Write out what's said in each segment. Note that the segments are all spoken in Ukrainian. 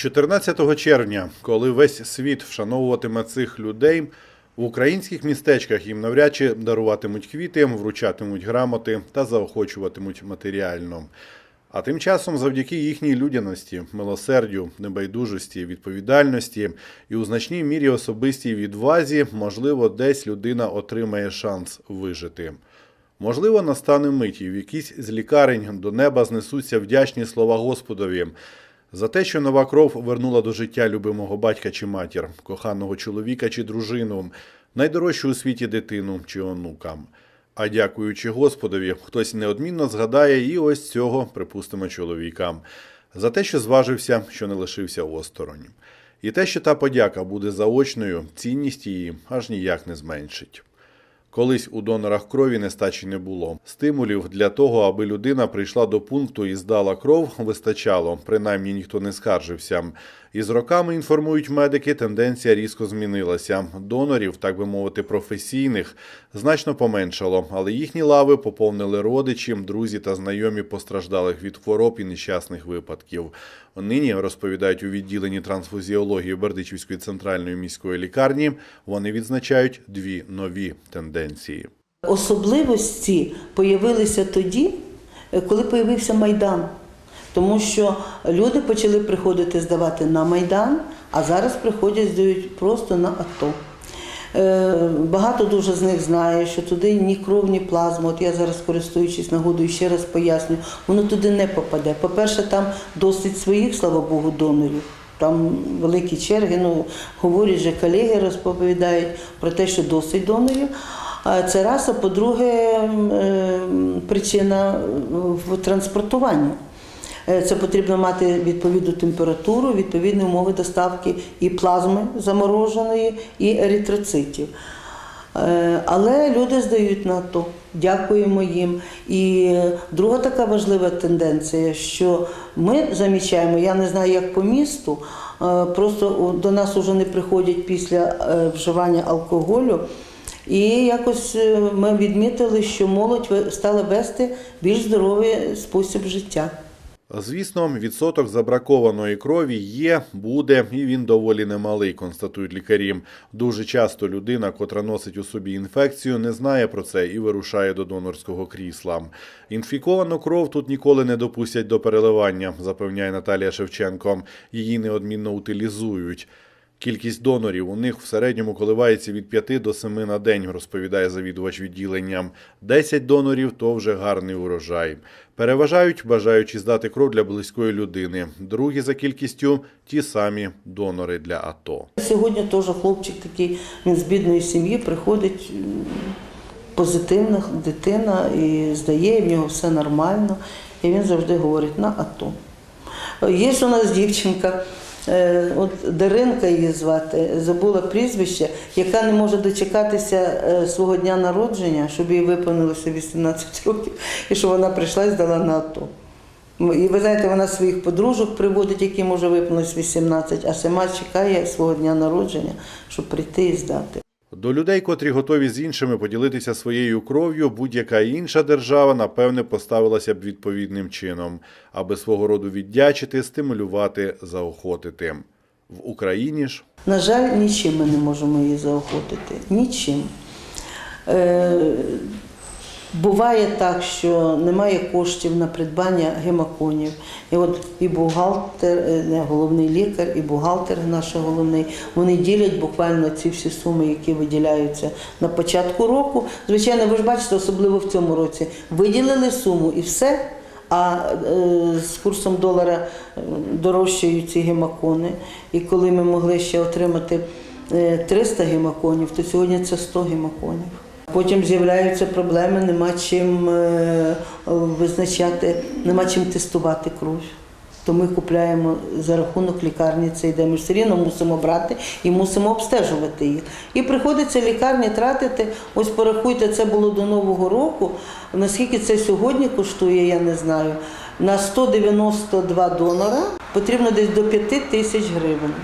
14 червня, коли весь світ вшановуватиме цих людей, в українських містечках їм навряд чи даруватимуть квіти, вручатимуть грамоти та заохочуватимуть матеріально. А тим часом, завдяки їхній людяності, милосердю, небайдужості, відповідальності і у значній мірі особистій відвазі, можливо, десь людина отримає шанс вижити. Можливо, настане мить, і в якійсь з лікарень до неба знесуться вдячні слова Господові за те, що нова кров вернула до життя любимого батька чи матір, коханого чоловіка чи дружину, найдорожчу у світі дитину чи онукам. А дякуючи Господові, хтось неодмінно згадає і ось цього, припустимо, чоловіка, за те, що зважився, що не лишився осторонь. І те, що та подяка буде заочною, цінність її аж ніяк не зменшить. Колись у донорах крові нестачі не було. Стимулів для того, аби людина прийшла до пункту і здала кров, вистачало. Принаймні ніхто не скаржився. І з роками інформують медики, тенденція різко змінилася. Донорів, так би мовити, професійних значно поменшало, але їхні лави поповнили родичі, друзі та знайомі постраждалих від хвороб і нещасних випадків. Нині розповідають у відділенні трансфузіології Бердичівської центральної міської лікарні. Вони відзначають дві нові тенденції. Особливості появилися тоді, е, коли появився Майдан. Тому що люди почали приходити здавати на Майдан, а зараз приходять здають просто на АТО. Е, Багато дуже з них знає, що туди ні кров, ні плазма. От я зараз, користуючись нагодою, ще раз пояснюю, воно туди не попаде. По-перше, там досить своїх, слава Богу, донорів. Там великі черги, ну говорять же колеги, розповідають про те, що досить донорів. Це раз, а по-друге, е, причина в транспортуванні. Е, Це потрібно мати відповідну температуру, відповідні умови доставки і плазми замороженої, і еритроцитів. Е, Але люди здають на то. Дякуємо їм. І друга така важлива тенденція, що ми замічаємо, я не знаю, як по місту, е, просто до нас вже не приходять після вживання алкоголю. І якось е, ми відмітили, що молодь стала вести більш здоровий спосіб життя. Звісно, відсоток забракованої крові є, буде, і він доволі немалий, констатують лікарі. Дуже часто людина, котра носить у собі інфекцію, не знає про це і вирушає до донорського крісла. Інфіковану кров тут ніколи не допустять до переливання, запевняє Наталія Шевченко. Її неодмінно утилізують. Кількість донорів у них в середньому коливається від 5 до 7 на день, розповідає завідувач відділення. 10 донорів то вже гарний урожай. Переважають, бажаючи здати кров для близької людини. Другі за кількістю ті самі донори для АТО. Сьогодні теж хлопчик такий, він з бідної сім'ї приходить позитивна дитина і здає, в нього все нормально. І він завжди говорить на АТО. Є у нас дівчинка, от Даринка її звати, забула прізвище, яка не може дочекатися е, свого дня народження, щоб їй виповнилося 18 років, і що вона прийшла і здала на АТО. І ви знаєте, вона своїх подружок приводить, які може виповнилось 18, а сама чекає свого дня народження, щоб прийти і здати. До людей, котрі готові з іншими поділитися своєю кров'ю, будь-яка інша держава, напевне, поставилася б відповідним чином, аби свого роду віддячити, стимулювати, заохотити. В Україні ж На жаль, нічим ми не можемо її заохотити. Нічим. Буває так, що немає коштів на придбання гемоконів. І от і бухгалтер, е, не, головний лікар, і бухгалтер наш головний, вони ділять буквально ці всі суми, які виділяються на початку року. Звичайно, ви ж бачите, особливо в цьому році, виділили суму і все. А е, з курсом долара е, дорожчають ці гемакони. І коли ми могли ще отримати е, 300 гемаконів, то сьогодні це 100 гемаконів. Потім з'являються проблеми, нема чим е, визначати, нема чим тестувати кров. То ми купляємо за рахунок лікарні це йде. Ми все рівно мусимо брати і мусимо обстежувати їх. І приходиться лікарні тратити. Ось порахуйте, це було до Нового року. Наскільки це сьогодні коштує, я не знаю. На 192 донора потрібно десь до 5 тисяч гривень.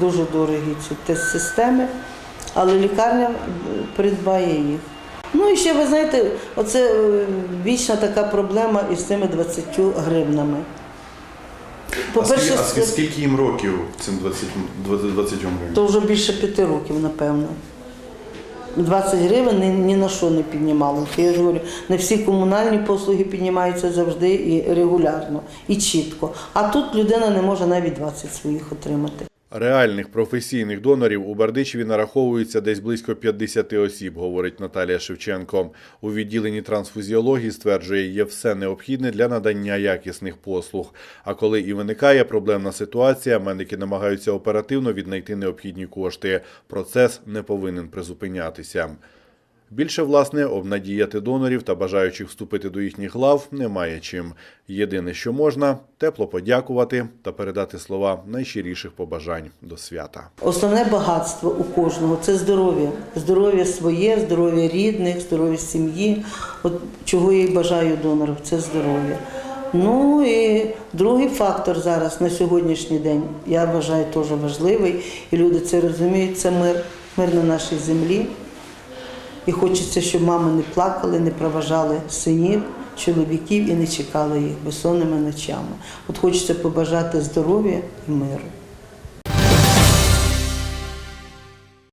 Дуже дорогі ці тест-системи, але лікарня е, придбає їх. Ну і ще ви знаєте, оце е, вічна така проблема із цими 20 гривнами. По-перше, а скільки, а скільки їм років цим 20, 20, 20 гривень? то вже більше п'яти років, напевно. 20 гривень ні, ні на що не піднімалося. Я ж говорю, не всі комунальні послуги піднімаються завжди і регулярно, і чітко. А тут людина не може навіть 20 своїх отримати. Реальних професійних донорів у Бердичеві нараховується десь близько 50 осіб, говорить Наталія Шевченко. У відділенні трансфузіології стверджує, є все необхідне для надання якісних послуг. А коли і виникає проблемна ситуація, медики намагаються оперативно віднайти необхідні кошти. Процес не повинен призупинятися. Більше, власне, обнадіяти донорів та бажаючих вступити до їхніх лав немає чим. Єдине, що можна, тепло подякувати та передати слова найщиріших побажань до свята. Основне багатство у кожного це здоров'я. Здоров'я своє, здоров'я рідних, здоров'я сім'ї. От чого я і бажаю донорів, це здоров'я. Ну і другий фактор зараз на сьогоднішній день, я вважаю теж важливий, і люди це розуміють, це мир, мир на нашій землі. І хочеться, щоб мами не плакали, не проважали синів, чоловіків і не чекали їх безсонними ночами. От хочеться побажати здоров'я і миру.